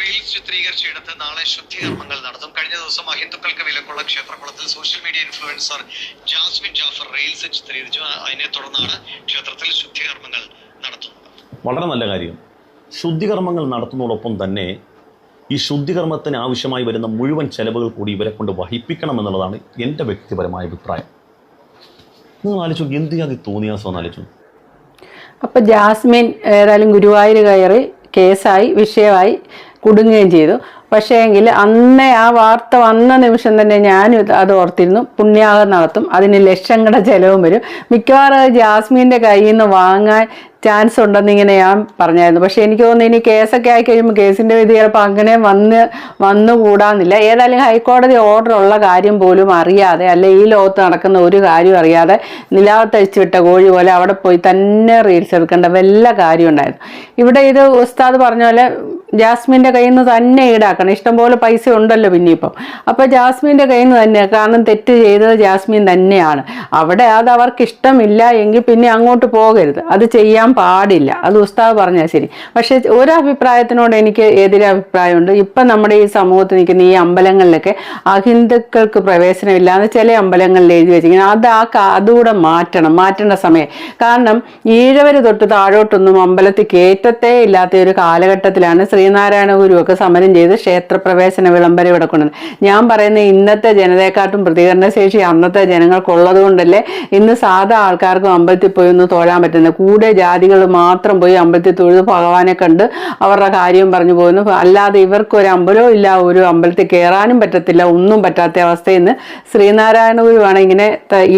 Reels ചിത്രീകരിച്ചെടുത്ത് നാളെ ശുദ്ധികർമ്മങ്ങൾ നടത്തും. കഴിഞ്ഞ ദിവസം അഹിന്ദുക്കൾക്ക് വിലക്കുള്ള ക്ഷേത്രകുളത്തിൽ social media influencer Jasmin Jafar reels ചിത്രീകരിച്ചു. അതിനെ തുടർന്നാണ് ക്ഷേത്രത്തിൽ ശുദ്ധികർമ്മങ്ങൾ നടത്തുന്നത്. വളരെ നല്ല കാര്യം. ശുദ്ധികർമ്മങ്ങൾ നടത്തുന്നതോടൊപ്പം തന്നെ ഈ ശുദ്ധികർമ്മത്തിന് ആവശ്യമായി വരുന്ന മുഴുവൻ ചെലവുകൾ കൂടി ഇവരെ കൊണ്ട് വഹിപ്പിക്കണം എന്നുള്ളതാണ് എന്റെ വ്യക്തിപരമായ അഭിപ്രായം. നിങ്ങൾ ആലോചിച്ചു എന്ത് അത് തോന്നിയാസോ ആലോചിച്ചു അപ്പോൾ ജാസ്മിൻ ഏതായാലും ഗുരുവായൂർ കയറി കേസായി വിഷയമായി. കുടുങ്ങുകയും ചെയ്തു. പക്ഷേ എങ്കിൽ അന്നേ ആ വാർത്ത വന്ന നിമിഷം തന്നെ ഞാനും അത് ഓർത്തിരുന്നു. പുണ്യാഹം നടത്തും അതിന് ലക്ഷങ്ങളുടെ ചിലവും വരും. മിക്കവാറും ജാസ്മീന്റെ കയ്യിൽ നിന്ന് വാങ്ങാൻ ചാൻസ് ഉണ്ടെന്ന് ഇങ്ങനെ ഞാൻ പറഞ്ഞായിരുന്നു. പക്ഷെ എനിക്ക് തോന്നുന്നു ഇനി കേസൊക്കെ ആയി കഴിയുമ്പോൾ കേസിന്റെ വിധി ചിലപ്പോൾ അങ്ങനെ വന്ന് വന്നുകൂടാന്നില്ല ഏതായാലും ഹൈക്കോടതി ഓർഡർ ഉള്ള കാര്യം പോലും അറിയാതെ അല്ലെ ഈ ലോകത്ത് നടക്കുന്ന ഒരു കാര്യം അറിയാതെ നിലാവത്തഴിച്ചു വിട്ട കോഴി പോലെ അവിടെ പോയി തന്നെ റീൽസ് എടുക്കേണ്ട വല്ല കാര്യം ഉണ്ടായിരുന്നു. ഇവിടെ ഇത് ഉസ്താദ് പറഞ്ഞ പോലെ ജാസ്മിന്റെ കയ്യിൽ നിന്ന് തന്നെ ഈടാക്കണം. ഇഷ്ടംപോലെ പൈസ ഉണ്ടല്ലോ പിന്നെ ഇപ്പം. അപ്പോൾ ജാസ്മിന്റെ കയ്യിൽ നിന്ന് തന്നെ കാരണം തെറ്റ് ചെയ്തത് ജാസ്മിൻ തന്നെയാണ്. അവിടെ അത് അവർക്ക് ഇഷ്ടമില്ല എങ്കിൽ പിന്നെ അങ്ങോട്ട് പോകരുത്. അത് ചെയ്യാൻ പാടില്ല. അത് ഉസ്താവ് പറഞ്ഞാൽ ശരി. പക്ഷേ ഒരു അഭിപ്രായത്തിനോട് എനിക്ക് എതിരഭിപ്രായമുണ്ട് ഇപ്പം നമ്മുടെ ഈ സമൂഹത്തിൽ നിൽക്കുന്ന ഈ അമ്പലങ്ങളിലൊക്കെ അഹിന്ദുക്കൾക്ക് പ്രവേശനമില്ലാന്ന് ചില അമ്പലങ്ങളിൽ എഴുതി വെച്ചിരിക്കുന്നത് അത് ആ അതുകൂടെ മാറ്റണം മാറ്റേണ്ട സമയം. കാരണം ഈഴവര് തൊട്ട് താഴോട്ടൊന്നും അമ്പലത്തിൽ കയറ്റത്തേ ഇല്ലാത്ത ഒരു കാലഘട്ടത്തിലാണ് ശ്രീനാരായണ ഗുരുവൊക്കെ സമരം ചെയ്ത് ക്ഷേത്രപ്രവേശന വിളംബരം ഇവിടെ ഞാൻ പറയുന്ന ഇന്നത്തെ ജനതയെക്കാട്ടും പ്രതികരണശേഷി അന്നത്തെ ജനങ്ങൾക്കുള്ളത് കൊണ്ടല്ലേ ഇന്ന് സാധാ ആൾക്കാർക്കും അമ്പലത്തിൽ പോയി ഒന്ന് തൊഴാൻ പറ്റുന്നത്. കൂടെ ജാതികൾ മാത്രം പോയി അമ്പലത്തിൽ തൊഴുത് ഭഗവാനെ കണ്ട് അവരുടെ കാര്യം പറഞ്ഞു പോകുന്നു. അല്ലാതെ ഇവർക്കൊരു അമ്പലവും ഇല്ല ഒരു അമ്പലത്തിൽ കയറാനും പറ്റത്തില്ല ഒന്നും പറ്റാത്ത അവസ്ഥയെന്ന് ശ്രീനാരായണ ഗുരുവാണ് ഇങ്ങനെ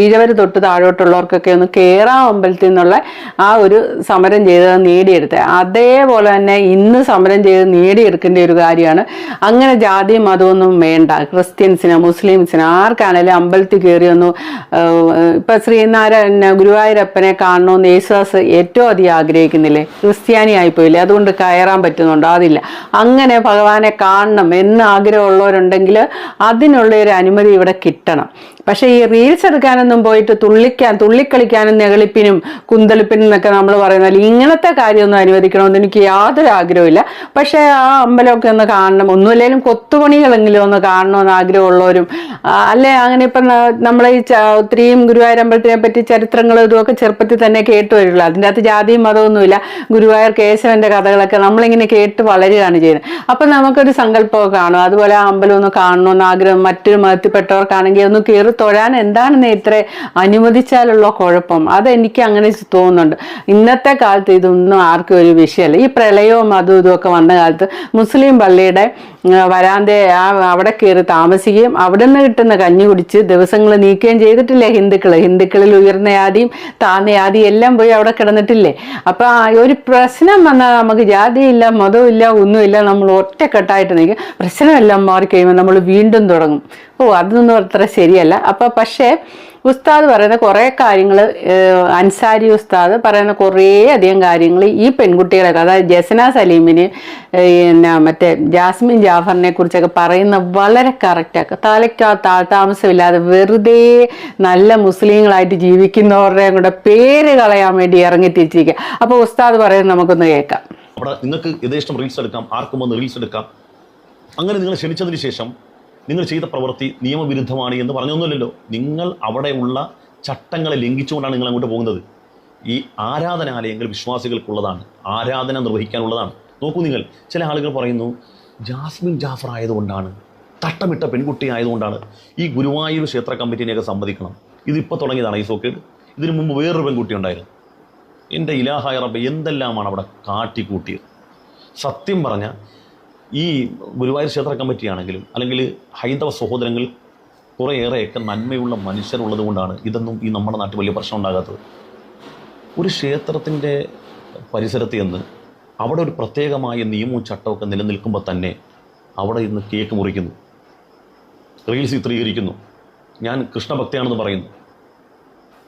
ഈഴവർ തൊട്ട് താഴോട്ടുള്ളവർക്കൊക്കെ ഒന്ന് കയറാം അമ്പലത്തിൽ നിന്നുള്ള ആ ഒരു സമരം ചെയ്ത് നേടിയെടുത്തത്. അതേപോലെ തന്നെ ഇന്ന് സമരം ചെയ്ത് നേടിയെടുക്കേണ്ട ഒരു കാര്യമാണ് അങ്ങനെ ജാതിയും മതമൊന്നും വേണ്ട. ക്രിസ്ത്യൻസിന് മുസ്ലിംസിന് ആർക്കാണെങ്കിലും അമ്പലത്തിൽ കയറിയൊന്നും ഇപ്പം ശ്രീനാരായണ ഗുരുവായൂരപ്പനെ കാണണമെന്ന് യേശുദാസ് ഏറ്റവും അധികം ആഗ്രഹിക്കുന്നില്ലേ? ക്രിസ്ത്യാനിയായി ആയിപ്പോയില്ലേ? അതുകൊണ്ട് കയറാൻ പറ്റുന്നുണ്ടോ. അതില്ല. അങ്ങനെ ഭഗവാനെ കാണണം എന്ന് ആഗ്രഹമുള്ളവരുണ്ടെങ്കിൽ അതിനുള്ള ഒരു അനുമതി ഇവിടെ കിട്ടണം. പക്ഷേ ഈ റീൽസ് എടുക്കാനൊന്നും പോയിട്ട് തുള്ളിക്കാൻ തുള്ളിക്കളിക്കാനും നെകളിപ്പിനും കുന്തളിപ്പിനും എന്നൊക്കെ നമ്മൾ പറയുന്നത് ഇങ്ങനത്തെ കാര്യമൊന്നും അനുവദിക്കണമെന്ന് എനിക്ക് യാതൊരു ആഗ്രഹമില്ല പക്ഷേ ആ അമ്പലമൊക്കെ ഒന്ന് കാണണം. ഒന്നുമില്ലെങ്കിലും കൊത്തുപണികളെങ്കിലും ഒന്ന് കാണണമെന്ന് ആഗ്രഹമുള്ളവരും അല്ലെ? അങ്ങനെ ഇപ്പം നമ്മളെ ഈ ഒത്തിരിയും ഗുരുവായൂർ അമ്പലത്തിനെ പറ്റി ചരിത്രങ്ങളും ഇതുമൊക്കെ ചെറുപ്പത്തിൽ തന്നെ കേട്ട് വരുള്ളൂ അതിന്റെ അകത്ത് ജാതിയും മതമൊന്നുമില്ല ഗുരുവായൂർ കേശവന്റെ കഥകളൊക്കെ നമ്മളിങ്ങനെ കേട്ട് വളരുകയാണ് ചെയ്യുന്നത്. അപ്പം നമുക്കൊരു സങ്കല്പമൊക്കെ കാണും. അതുപോലെ ആ അമ്പലം ഒന്ന് കാണണമെന്ന് ആഗ്രഹം മറ്റൊരു മതത്തിൽപ്പെട്ടവർക്കാണെങ്കിൽ ഒന്ന് കയറി തൊഴാൻ എന്താണെന്ന് ഇത്ര അനുവദിച്ചാലുള്ള കുഴപ്പം. അതെനിക്ക് അങ്ങനെ തോന്നുന്നുണ്ട്. ഇന്നത്തെ കാലത്ത് ഇതൊന്നും ആർക്കും ഒരു വിഷയമല്ല. ഈ പ്രളയവും അതും ഇതുമൊക്കെ വന്ന കാലത്ത് മുസ്ലിം പള്ളിയുടെ വരാന്തെ ആ അവിടെ കയറി താമസിക്കുകയും അവിടെ നിന്ന് കിട്ടുന്ന കഞ്ഞി കുടിച്ച് ദിവസങ്ങൾ നീക്കുകയും ചെയ്തിട്ടില്ലേ ഹിന്ദുക്കൾ ഹിന്ദുക്കളിൽ ഉയർന്ന ജാതിയും താന്ന ജാതിയും എല്ലാം പോയി അവിടെ കിടന്നിട്ടില്ലേ? അപ്പൊ ഒരു പ്രശ്നം വന്നാൽ നമുക്ക് ജാതിയില്ല മതമില്ല ഒന്നുമില്ല നമ്മൾ ഒറ്റക്കെട്ടായിട്ട് നിൽക്കും. പ്രശ്നമെല്ലാം മാറിക്കഴിയുമ്പോൾ നമ്മൾ വീണ്ടും തുടങ്ങും. ഓ അതൊന്നും അത്ര ശരിയല്ല. അപ്പൊ പക്ഷേ ഉസ്താദ് പറയുന്ന കുറേ കാര്യങ്ങൾ അൻസാരി ഉസ്താദ് പറയുന്ന കുറേ അധികം കാര്യങ്ങൾ ഈ പെൺകുട്ടികളൊക്കെ അതായത് ജസന സലീമിന് പിന്നെ മറ്റേ ജാസ്മിൻ ജാഫറിനെ കുറിച്ചൊക്കെ പറയുന്ന വളരെ കറക്റ്റാണ് തലയ്ക്ക് താമസമില്ലാതെ വെറുതെ നല്ല മുസ്ലിങ്ങളായിട്ട് ജീവിക്കുന്നവരുടെ കൂടെ പേര് കളയാൻ വേണ്ടി ഇറങ്ങി തിരിച്ചിരിക്കുക അപ്പോൾ ഉസ്താദ് പറയുന്നത് നമുക്കൊന്ന് കേൾക്കാം. നിങ്ങൾക്ക് യഥേഷ്ടം റീൽസ് എടുക്കാം ആർക്കും ഒന്ന് റീൽസ് എടുക്കാം. അങ്ങനെ നിങ്ങൾ ക്ഷണിച്ചതിന് ശേഷം നിങ്ങൾ ചെയ്ത പ്രവൃത്തി നിയമവിരുദ്ധമാണ് എന്ന് പറഞ്ഞൊന്നുമില്ലല്ലോ. നിങ്ങൾ അവിടെയുള്ള ചട്ടങ്ങളെ ലംഘിച്ചുകൊണ്ടാണ് നിങ്ങൾ അങ്ങോട്ട് പോകുന്നത്. ഈ ആരാധനാലയങ്ങൾ വിശ്വാസികൾക്കുള്ളതാണ്. ആരാധന നിർവഹിക്കാനുള്ളതാണ്. നോക്കൂ നിങ്ങൾ ചില ആളുകൾ പറയുന്നു ജാസ്മിൻ ജാഫർ ആയതുകൊണ്ടാണ് തട്ടമിട്ട പെൺകുട്ടി ആയതുകൊണ്ടാണ് ഈ ഗുരുവായൂർ ക്ഷേത്ര കമ്മിറ്റിനെയൊക്കെ സമ്മതിക്കണം. ഇതിപ്പോൾ തുടങ്ങിയതാണ് ഈ സോക്കേട്. ഇതിനു മുമ്പ് വേറൊരു പെൺകുട്ടി ഉണ്ടായിരുന്നു. എന്റെ ഇലാഹായ റബ്ബ് എന്തെല്ലാമാണ് അവിടെ കാട്ടിക്കൂട്ടിയത്? സത്യം പറഞ്ഞ ഈ ഗുരുവായൂർ ക്ഷേത്ര കമ്മിറ്റിയാണെങ്കിലും അല്ലെങ്കിൽ ഹൈന്ദവ സഹോദരങ്ങൾ കുറേയേറെയൊക്കെ നന്മയുള്ള മനുഷ്യരുള്ളത് കൊണ്ടാണ് ഇതൊന്നും ഈ നമ്മുടെ നാട്ടിൽ വലിയ പ്രശ്നം ഉണ്ടാകാത്തത് ഒരു ക്ഷേത്രത്തിന്റെ പരിസരത്ത് ചെന്ന് അവിടെ ഒരു പ്രത്യേകമായ നിയമവും ചട്ടമൊക്കെ നിലനിൽക്കുമ്പോൾ തന്നെ അവിടെ ഇന്ന് കേക്ക് മുറിക്കുന്നു. റീൽസ് ചിത്രീകരിക്കുന്നു. ഞാൻ കൃഷ്ണഭക്തയാണെന്ന് പറയുന്നു.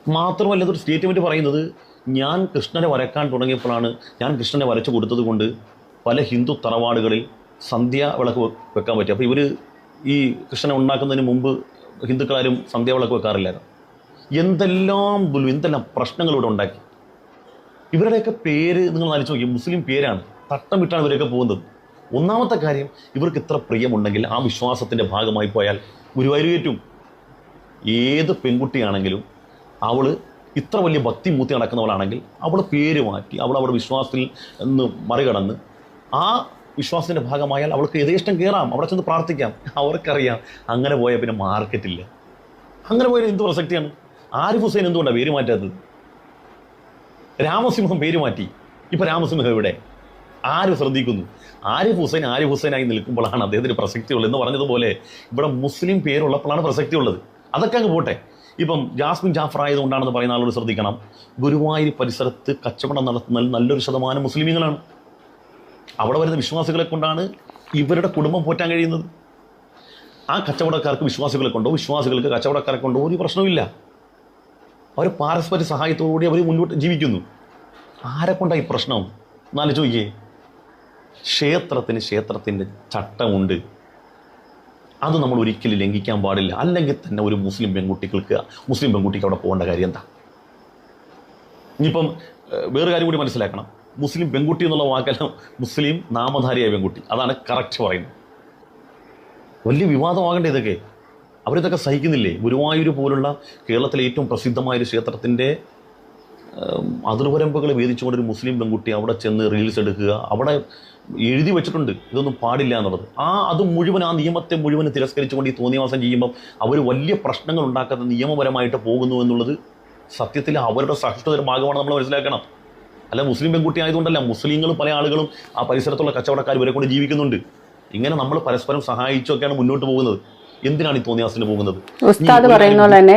മാത്രമല്ല ഇതൊരു സ്റ്റേറ്റ്മെന്റ് പറയുന്നത് ഞാൻ കൃഷ്ണനെ വരക്കാൻ തുടങ്ങിയപ്പോഴാണ് ഞാൻ കൃഷ്ണനെ വരച്ചു കൊടുത്തത് കൊണ്ട് പല ഹിന്ദു തറവാടുകളിൽ സന്ധ്യ വിളക്ക് വെക്കാൻ പറ്റും. അപ്പോൾ ഇവർ ഈ കൃഷ്ണനെ ഉണ്ടാക്കുന്നതിന് മുമ്പ് ഹിന്ദുക്കളാരും സന്ധ്യ വിളക്ക് വെക്കാറില്ലായിരുന്നു. എന്തെല്ലാം ദുൽ- എന്തെല്ലാം പ്രശ്നങ്ങൾ ഇവിടെ ഉണ്ടാക്കി? ഇവരുടെയൊക്കെ പേര് നിങ്ങൾ ആലോചിച്ച് നോക്കി. മുസ്ലിം പേരാണ്. തട്ടം വിട്ടാണ് ഇവരൊക്കെ പോകുന്നത്. ഒന്നാമത്തെ കാര്യം ഇവർക്ക് ഇത്ര പ്രിയമുണ്ടെങ്കിൽ ആ വിശ്വാസത്തിന്റെ ഭാഗമായി പോയാൽ ഗുരുവായൂരേറ്റും ഏത് പെൺകുട്ടിയാണെങ്കിലും അവൾ ഇത്ര വലിയ ഭക്തി മൂത്തി നടക്കുന്നവളാണെങ്കിൽ അവൾ പേര് മാറ്റി അവൾ അവളുടെ വിശ്വാസത്തിൽ നിന്ന് മറികടന്ന് ആ വിശ്വാസത്തിന്റെ ഭാഗമായാൽ അവൾക്ക് യഥേഷ്ടം കയറാം. അവിടെ ചെന്ന് പ്രാർത്ഥിക്കാം. അവർക്കറിയാം. അങ്ങനെ പോയാൽ പിന്നെ മാർക്കറ്റില്ല അങ്ങനെ പോയാൽ എന്ത് പ്രസക്തിയാണ് ആരിഫ് ഹുസൈൻ എന്തുകൊണ്ടാണ് പേര് മാറ്റാത്തത്? രാമസിംഹം പേര് മാറ്റി. ഇപ്പം രാമസിംഹം എവിടെ? ആര് ശ്രദ്ധിക്കുന്നു? ആരിഫ് ഹുസൈൻ ആരിഫ് ഹുസൈനായി നിൽക്കുമ്പോഴാണ് അദ്ദേഹത്തിന് പ്രസക്തി ഉള്ളത് എന്ന് പറഞ്ഞതുപോലെ ഇവിടെ മുസ്ലിം പേരുള്ളപ്പോഴാണ് പ്രസക്തി ഉള്ളത് അതൊക്കെ അങ്ങ് പോട്ടെ. ഇപ്പം ജാസ്മിൻ ജാഫർ ആയതുകൊണ്ടാണെന്ന് പറയുന്ന ആളോട് ശ്രദ്ധിക്കണം. ഗുരുവായൂർ പരിസരത്ത് കച്ചവടം നടത്തുന്ന നല്ലൊരു ശതമാനം മുസ്ലിമീങ്ങളാണ്. അവിടെ വരുന്ന വിശ്വാസികളെ കൊണ്ടാണ് ഇവരുടെ കുടുംബം പോറ്റാൻ കഴിയുന്നത്. ആ കച്ചവടക്കാർക്ക് വിശ്വാസികളെ കൊണ്ടോ വിശ്വാസികൾക്ക് കച്ചവടക്കാരെ കൊണ്ടോ ഒരു പ്രശ്നവുമില്ല. അവർ പാരസ്പര്യ സഹായത്തോടുകൂടി അവർ മുന്നോട്ട് ജീവിക്കുന്നു. ആരെ കൊണ്ടാണ് ഈ പ്രശ്നം? എന്നാലും ചോദിക്കേ. ക്ഷേത്രത്തിന് ക്ഷേത്രത്തിന്റെ ചട്ടമുണ്ട്. അത് നമ്മൾ ഒരിക്കലും ലംഘിക്കാൻ പാടില്ല. അല്ലെങ്കിൽ തന്നെ ഒരു മുസ്ലിം പെൺകുട്ടികൾക്ക് മുസ്ലിം പെൺകുട്ടിക്ക് അവിടെ പോകേണ്ട കാര്യം എന്താ? ഇനിയിപ്പം വേറെ കാര്യം കൂടി മനസ്സിലാക്കണം. മുസ്ലിം പെൺകുട്ടി എന്നുള്ള വാക്കല്ല മുസ്ലിം നാമധാരിയായ പെൺകുട്ടി. അതാണ് കറക്റ്റ് പറയുന്നത്. വലിയ വിവാദമാകേണ്ട ഇതൊക്കെ. അവരിതൊക്കെ സഹിക്കുന്നില്ലേ? ഗുരുവായൂർ പോലുള്ള കേരളത്തിലെ ഏറ്റവും പ്രസിദ്ധമായ ഒരു ക്ഷേത്രത്തിന്റെ അതിർവരമ്പുകൾ വേദിച്ചുകൊണ്ടൊരു മുസ്ലിം പെൺകുട്ടി അവിടെ ചെന്ന് റീൽസ് എടുക്കുക അവിടെ എഴുതി വെച്ചിട്ടുണ്ട്. ഇതൊന്നും പാടില്ല എന്നുള്ളത്. ആ അത് മുഴുവൻ ആ നിയമത്തെ മുഴുവൻ തിരസ്കരിച്ചുകൊണ്ട് ഈ തോന്നിയവാസം ചെയ്യുമ്പം അവർ വലിയ പ്രശ്നങ്ങൾ ഉണ്ടാക്കാത്ത നിയമപരമായിട്ട് പോകുന്നു എന്നുള്ളത് സത്യത്തിൽ അവരുടെ സഹിഷ്ണുതയുടെ ഭാഗമാണ് നമ്മൾ മനസ്സിലാക്കണം. അല്ല മുസ്ലിം പെൺകുട്ടി ആയതുകൊണ്ടല്ല മുസ്ലിങ്ങൾ പല ആളുകളും ആ പരിസരത്തുള്ള കച്ചവടക്കാർ ഇവരെ കൊണ്ട് ജീവിക്കുന്നുണ്ട്. ഇങ്ങനെ നമ്മൾ പരസ്പരം സഹായിച്ചൊക്കെയാണ് മുന്നോട്ട് പോകുന്നത്. എന്തിനാണ് ഈ തോന്നിയാസിന് പോകുന്നത്? ഉസ്താദ് പറയുന്ന പോലെ തന്നെ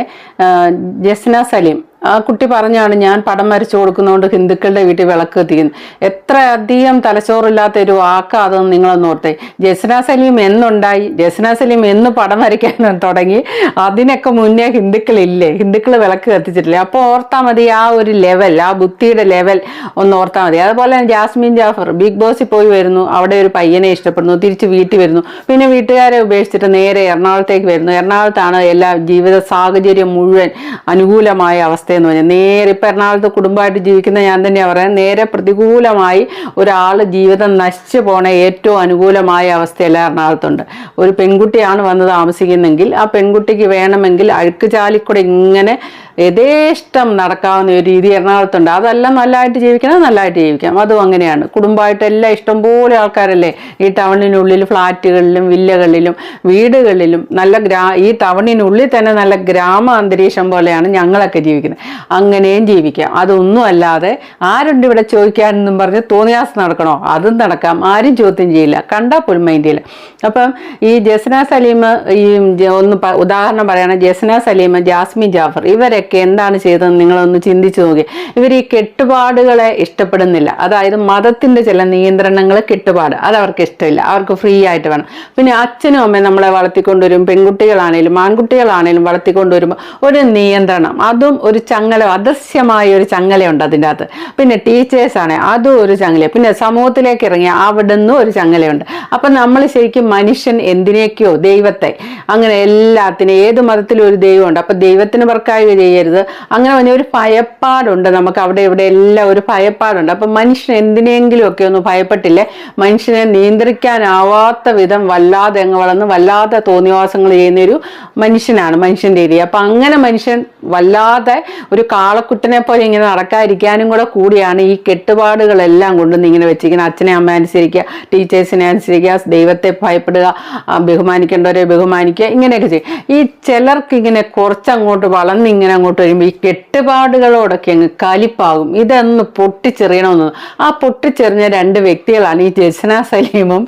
ജസ്ന സലീം. ആ കുട്ടി പറഞ്ഞാണ് ഞാൻ പടം വരച്ചു കൊടുക്കുന്നതുകൊണ്ട് ഹിന്ദുക്കളുടെ വീട്ടിൽ വിളക്ക് കത്തിക്കുന്നു. എത്ര അധികം തലച്ചോറില്ലാത്ത ഒരു വാക്കാതെന്ന് നിങ്ങളൊന്ന് ഓർത്തേ. ജസ്ന സലീം എന്നുണ്ടായി. ജസ്ന സലീം എന്ന് പടം വരയ്ക്കാൻ തുടങ്ങി. അതിനൊക്കെ മുന്നേ ഹിന്ദുക്കളില്ലേ? ഹിന്ദുക്കൾ വിളക്ക് കത്തിച്ചിട്ടില്ലേ? അപ്പോൾ ഓർത്താൽ മതി ആ ഒരു ലെവൽ ആ ബുദ്ധിയുടെ ലെവൽ ഒന്ന് ഓർത്താൽ മതി. അതുപോലെ ജാസ്മിൻ ജാഫർ ബിഗ് ബോസിൽ പോയി വരുന്നു. അവിടെ ഒരു പയ്യനെ ഇഷ്ടപ്പെടുന്നു. തിരിച്ച് വീട്ടിൽ വരുന്നു. പിന്നെ വീട്ടുകാരെ ഉപേക്ഷിച്ചിട്ട് നേരെ എറണാകുളത്തേക്ക് വരുന്നു. എറണാകുളത്താണ് എല്ലാ ജീവിത സാഹചര്യം മുഴുവൻ അനുകൂലമായ അവസ്ഥയെന്ന് പറഞ്ഞാൽ നേരെ ഇപ്പം എറണാകുളത്ത് കുടുംബമായിട്ട് ജീവിക്കുന്ന ഞാൻ തന്നെയാണ് പറയാം നേരെ പ്രതികൂലമായി ഒരാൾ ജീവിതം നശിച്ചു പോണ ഏറ്റവും അനുകൂലമായ അവസ്ഥയല്ല എറണാകുളത്തുണ്ട്. ഒരു പെൺകുട്ടിയാണ് വന്ന് താമസിക്കുന്നെങ്കിൽ ആ പെൺകുട്ടിക്ക് വേണമെങ്കിൽ അഴുക്ക് ചാലിക്കൂടെ ഇങ്ങനെ യഥേഷ്ടം നടക്കാവുന്ന ഒരു രീതി എറണാകുളത്തുണ്ട്. അതെല്ലാം നല്ലതായിട്ട് ജീവിക്കണം നല്ലതായിട്ട് ജീവിക്കാം. അതും അങ്ങനെയാണ്. കുടുംബമായിട്ട് എല്ലാം ഇഷ്ടംപോലെ ആൾക്കാരല്ലേ? ഈ ടൗണിനുള്ളിൽ ഫ്ലാറ്റുകളിലും വില്ലകളിലും വീടുകളിലും നല്ല ഗ്രാ ഈ ടൗണിനുള്ളിൽ തന്നെ നല്ല ഗ്രാമ അന്തരീക്ഷം പോലെയാണ് ഞങ്ങളൊക്കെ ജീവിക്കുന്നത്. അങ്ങനെയും ജീവിക്കാം. അതൊന്നും അല്ലാതെ ആരുണ്ട് ഇവിടെ ചോദിക്കാനെന്നും പറഞ്ഞ് തോന്നിയാസം നടക്കണോ? അതും നടക്കാം. ആരും ചോദ്യം ചെയ്യില്ല. കണ്ടാൽ പോലും ചെയ്യില്ല. അപ്പം ഈ ജസ്ന സലീം ഈ ഒന്ന് ഉദാഹരണം പറയുകയാണെങ്കിൽ ജസ്ന സലീം ജാസ്മിൻ ജാഫർ ഇവരൊക്കെ എന്താണ് ചെയ്തതെന്ന് നിങ്ങളൊന്ന് ചിന്തിച്ചു നോക്കി. ഇവർ ഈ കെട്ടുപാടുകളെ ഇഷ്ടപ്പെടുന്നില്ല. അതായത് മതത്തിന്റെ ചില നിയന്ത്രണങ്ങൾ കെട്ടുപാട്. അത് അവർക്ക് ഇഷ്ടമില്ല. അവർക്ക് ഫ്രീ ആയിട്ട് വേണം. പിന്നെ അച്ഛനും അമ്മയും നമ്മളെ വളർത്തിക്കൊണ്ടുവരും. പെൺകുട്ടികളാണേലും ആൺകുട്ടികളാണേലും വളർത്തിക്കൊണ്ടുവരുമ്പോൾ ഒരു നിയന്ത്രണം. അതും ഒരു ചങ്ങല അദൃശ്യമായ ഒരു ചങ്ങലയുണ്ട് അതിന്റെ അകത്ത് പിന്നെ ടീച്ചേഴ്സാണ് അതും ഒരു ചങ്ങല. പിന്നെ സമൂഹത്തിലേക്ക് ഇറങ്ങിയ നിന്നും ഒരു ചങ്ങലയുണ്ട്. അപ്പം നമ്മൾ ശരിക്കും മനുഷ്യൻ എന്തിനേക്കോ ദൈവത്തെ. അങ്ങനെ എല്ലാത്തിനും ഏത് മതത്തിലും ഒരു ദൈവമുണ്ട്. അപ്പം ദൈവത്തിന് വർക്കായി ചെയ്യരുത്. അങ്ങനെ പറഞ്ഞ ഒരു ഭയപ്പാടുണ്ട്. നമുക്ക് അവിടെ ഇവിടെ എല്ലാം ഒരു ഭയപ്പാടുണ്ട്. അപ്പം മനുഷ്യൻ എന്തിനെങ്കിലും ഒക്കെ ഒന്ന് ഭയപ്പെട്ടില്ലേ? മനുഷ്യനെ നിയന്ത്രിക്കാനാവാത്ത വിധം വല്ലാതെ അങ്ങ് വളർന്ന് വല്ലാതെ തോന്നിവാസങ്ങൾ ചെയ്യുന്ന ഒരു മനുഷ്യനാണ് മനുഷ്യന്റെ രീതി. അപ്പം അങ്ങനെ മനുഷ്യൻ വല്ലാതെ ഒരു കാളക്കുട്ടനെ പോലെ ഇങ്ങനെ നടക്കാതിരിക്കാനും കൂടെ കൂടിയാണ് ഈ കെട്ടുപാടുകളെല്ലാം കൊണ്ടുവന്ന് ഇങ്ങനെ വെച്ചിരിക്കുന്നത്. അച്ഛനെ അമ്മ അനുസരിക്കുക ടീച്ചേഴ്സിനെ അനുസരിക്കുക ദൈവത്തെ ഭയപ്പെടുക ബഹുമാനിക്കേണ്ടവരെ ബഹുമാനിക്കുക ഇങ്ങനെയൊക്കെ ചെയ്യും. ഈ ചിലർക്ക് ഇങ്ങനെ കുറച്ചങ്ങോട്ട് വളർന്ന് ഇങ്ങനെ അങ്ങോട്ട് വരുമ്പോൾ ഈ കെട്ടുപാടുകളോടൊക്കെ അങ്ങ് കലിപ്പാകും. ഇതൊന്ന് പൊട്ടിച്ചെറിയണമെന്ന്. ആ പൊട്ടിച്ചെറിഞ്ഞ രണ്ട് വ്യക്തികളാണ് ഈ ജസ്ന സലീമും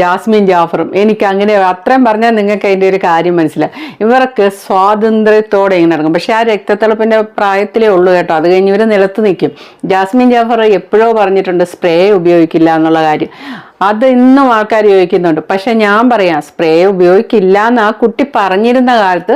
ജാസ്മിൻ ജാഫറും. എനിക്ക് അങ്ങനെ അത്രയും പറഞ്ഞാൽ നിങ്ങൾക്ക് അതിന്റെ ഒരു കാര്യം മനസ്സിലാവും ഇവർക്ക് സ്വാതന്ത്ര്യത്തോടെ ഇങ്ങനെ ഇറങ്ങും പക്ഷെ ആ രക്തത്തിളപ്പിന്റെ പ്രായത്തിലേ ഉള്ളൂ കേട്ടോ. അത് കഴിഞ്ഞ് ഇവർ നിലത്ത് നിൽക്കും. ജാസ്മിൻ ജാഫർ എപ്പോഴോ പറഞ്ഞിട്ടുണ്ട് സ്പ്രേ ഉപയോഗിക്കില്ല എന്നുള്ള കാര്യം. അത് ഇന്നും ആൾക്കാർ ചോദിക്കുന്നുണ്ട്. പക്ഷെ ഞാൻ പറയാം സ്പ്രേ ഉപയോഗിക്കില്ല എന്ന് ആ കുട്ടി പറഞ്ഞിരുന്ന കാലത്ത്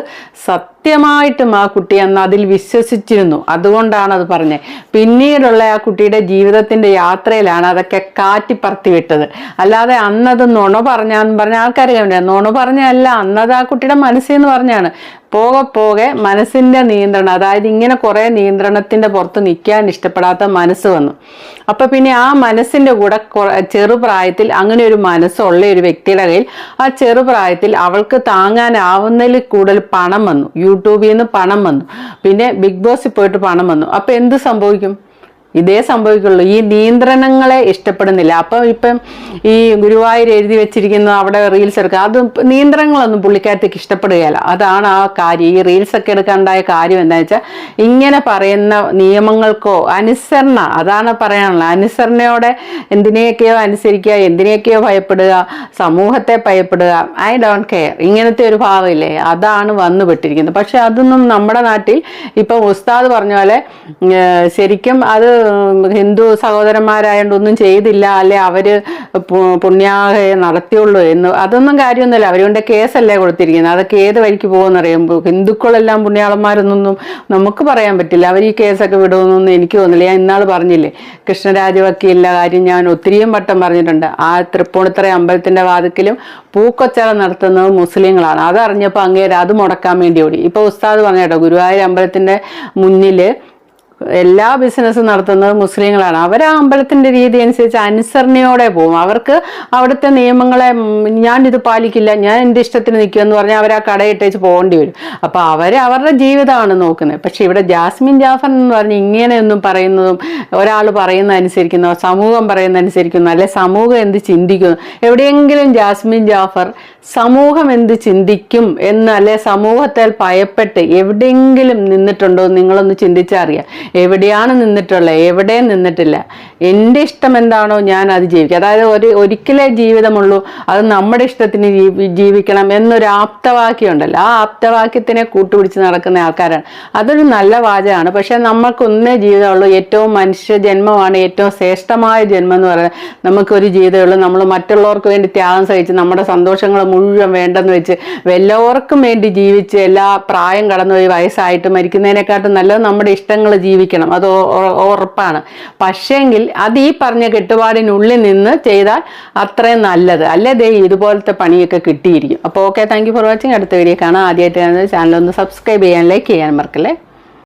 സത്യമായിട്ടും ആ കുട്ടി അന്ന് അതിൽ വിശ്വസിച്ചിരുന്നു. അതുകൊണ്ടാണ് അത് പറഞ്ഞത് പിന്നീടുള്ള ആ കുട്ടിയുടെ ജീവിതത്തിന്റെ യാത്രയിലാണ് അതൊക്കെ കാറ്റിപ്പറത്തി വിട്ടത് അല്ലാതെ അന്നത് നുണ പറഞ്ഞാന്ന് പറഞ്ഞ ആൾക്കാർ കണ്ടില്ല? നുണ പറഞ്ഞല്ല അന്നത് ആ കുട്ടിയുടെ മനസ്സിൽ നിന്ന് പറഞ്ഞാണ്. പോകെ പോകെ മനസ്സിന്റെ നിയന്ത്രണം അതായത് ഇങ്ങനെ കുറെ നിയന്ത്രണത്തിന്റെ പുറത്ത് നിൽക്കാൻ ഇഷ്ടപ്പെടാത്ത മനസ്സ് വന്നു. അപ്പൊ പിന്നെ ആ മനസ്സിന്റെ കൂടെ ചെറുപ്രായത്തിൽ അങ്ങനെ ഒരു മനസ്സുള്ള ഒരു വ്യക്തിയുടെ കയ്യിൽ ആ ചെറുപ്രായത്തിൽ അവൾക്ക് താങ്ങാനാവുന്നതിൽ കൂടുതൽ പണം വന്നു. യൂട്യൂബിൽ നിന്ന് പണം വന്നു. പിന്നെ ബിഗ് ബോസിൽ പോയിട്ട് പണം വന്നു. അപ്പോൾ എന്ത് സംഭവിക്കും? ഇതേ സംഭവിക്കുള്ളൂ. ഈ നിയന്ത്രണങ്ങളെ ഇഷ്ടപ്പെടുന്നില്ല. അപ്പം ഇപ്പം ഈ ഗുരുവായൂർ എഴുതി വെച്ചിരിക്കുന്ന അവിടെ റീൽസ് എടുക്കുക അത് നിയന്ത്രണങ്ങളൊന്നും പുള്ളിക്കാരത്തേക്ക് ഇഷ്ടപ്പെടുകയല്ല. അതാണ് ആ കാര്യം. ഈ റീൽസ് ഒക്കെ എടുക്കാണ്ടായ കാര്യം എന്താ വെച്ചാൽ ഇങ്ങനെ പറയുന്ന നിയമങ്ങൾക്കോ അനുസരണ അതാണ് പറയാനുള്ളത്. അനുസരണയോടെ എന്തിനെയൊക്കെയോ അനുസരിക്കുക എന്തിനെയൊക്കെയോ ഭയപ്പെടുക സമൂഹത്തെ ഭയപ്പെടുക ഐ ഡോണ്ട് കെയർ ഇങ്ങനത്തെ ഒരു ഭാവമില്ലേ? അതാണ് വന്നു പെട്ടിരിക്കുന്നത്. പക്ഷെ അതൊന്നും നമ്മുടെ നാട്ടിൽ ഇപ്പം ഉസ്താദ് പറഞ്ഞ പോലെ ശരിക്കും അത് ഹിന്ദു സഹോദരന്മാരായതുകൊണ്ട് ഒന്നും ചെയ്തില്ല അല്ലെ അവർ പുണ്യാഹയെ നടത്തിയുള്ളൂ എന്ന്. അതൊന്നും കാര്യമൊന്നുമില്ല. അവരുകൊണ്ട് കേസല്ലേ കൊടുത്തിരിക്കുന്നത്. അതൊക്കെ ഏത് വഴിക്ക് പോകുമെന്നറിയുമ്പോൾ ഹിന്ദുക്കളെല്ലാം പുണ്യാളന്മാരെന്നൊന്നും നമുക്ക് പറയാൻ പറ്റില്ല. അവർ ഈ കേസൊക്കെ വിടുമെന്നൊന്നും എനിക്ക് തോന്നുന്നില്ല. ഞാൻ ഇന്നാൾ പറഞ്ഞില്ലേ കൃഷ്ണരാജ വക്കീലിന്റെ കാര്യം ഞാൻ ഒത്തിരിയും വട്ടം പറഞ്ഞിട്ടുണ്ട്. ആ തൃപ്പൂണിത്തറ അമ്പലത്തിന്റെ വാതിക്കലും പൂക്കൊച്ചറ നടത്തുന്നത് മുസ്ലിങ്ങളാണ്. അതറിഞ്ഞപ്പോൾ അങ്ങേര് അത് മുടക്കാൻ വേണ്ടി ഓടി. ഇപ്പൊ ഉസ്താദ് പറഞ്ഞ കേട്ടോ ഗുരുവായൂർ അമ്പലത്തിന്റെ മുന്നിൽ എല്ലാ ബിസിനസ്സും നടത്തുന്നത് മുസ്ലിങ്ങളാണ്. അവർ ആ അമ്പലത്തിന്റെ രീതി അനുസരിച്ച് അനുസരണയോടെ പോകും അവർക്ക് അവിടുത്തെ നിയമങ്ങളെ ഞാൻ ഇത് പാലിക്കില്ല ഞാൻ എന്റെ ഇഷ്ടത്തിന് നിൽക്കും എന്ന് പറഞ്ഞാൽ അവർ ആ കടയിട്ടേച്ച് പോകേണ്ടി വരും. അപ്പോൾ അവർ അവരുടെ ജീവിതമാണ് നോക്കുന്നത്. പക്ഷേ ഇവിടെ ജാസ്മിൻ ജാഫർ എന്ന് പറഞ്ഞ് ഇങ്ങനെയൊന്നും പറയുന്നതും ഒരാൾ പറയുന്ന അനുസരിക്കുന്നോ സമൂഹം പറയുന്ന അനുസരിക്കുന്നു അല്ലെ സമൂഹം എന്ത് ചിന്തിക്കുന്നു? എവിടെയെങ്കിലും ജാസ്മിൻ ജാഫർ സമൂഹം എന്ത് ചിന്തിക്കും എന്ന് അല്ലെ സമൂഹത്താൽ ഭയപ്പെട്ട് എവിടെയെങ്കിലും നിന്നിട്ടുണ്ടോ നിങ്ങളൊന്ന് ചിന്തിച്ചറിയാം. എവിടെയാണ് നിന്നിട്ടുള്ളത്? എവിടെ നിന്നിട്ടില്ല? എന്റെ ഇഷ്ടം എന്താണോ ഞാൻ അത് ജീവിക്കുക അതായത് ഒരു ഒരിക്കലേ ജീവിതമുള്ളൂ. അത് നമ്മുടെ ഇഷ്ടത്തിന് ജീവിക്കണം എന്നൊരു ആപ്തവാക്യം ഉണ്ടല്ലോ. ആ ആപ്തവാക്യത്തിനെ കൂട്ടുപിടിച്ച് നടക്കുന്ന ആൾക്കാരാണ്. അതൊരു നല്ല വാചകമാണ്. പക്ഷെ നമ്മൾക്കൊന്നേ ജീവിതമുള്ളൂ. ഏറ്റവും മനുഷ്യ ജന്മമാണ് ഏറ്റവും ശ്രേഷ്ഠമായ ജന്മം എന്ന് പറയുന്നത്. നമുക്കൊരു ജീവിതമുള്ളൂ നമ്മൾ മറ്റുള്ളവർക്ക് വേണ്ടി ത്യാഗം സഹിച്ച് നമ്മുടെ സന്തോഷങ്ങൾ മുഴുവൻ വേണ്ടെന്ന് വെച്ച് എല്ലാവർക്കും വേണ്ടി ജീവിച്ച് എല്ലാ പ്രായം കടന്നുപോയി വയസ്സായിട്ട് മരിക്കുന്നതിനെക്കാട്ടും നല്ലത് നമ്മുടെ ഇഷ്ടങ്ങൾ ജീവിക്കണം. അത് ഉറപ്പാണ്. പക്ഷേങ്കിൽ അത് ഈ പറഞ്ഞ കെട്ടുപാടിനുള്ളിൽ നിന്ന് ചെയ്താൽ അത്രയും നല്ലത്. അല്ലേ ദേ ഇതുപോലത്തെ പണിയൊക്കെ കിട്ടിയിരിക്കും. അപ്പോൾ okay thank you for watching അടുത്ത വീഡിയോ കാണാം. ആദ്യമായിട്ട് ചാനൽ ഒന്ന് സബ്സ്ക്രൈബ് ചെയ്യാൻ ലൈക്ക് ചെയ്യാൻ മറക്കല്ലേ?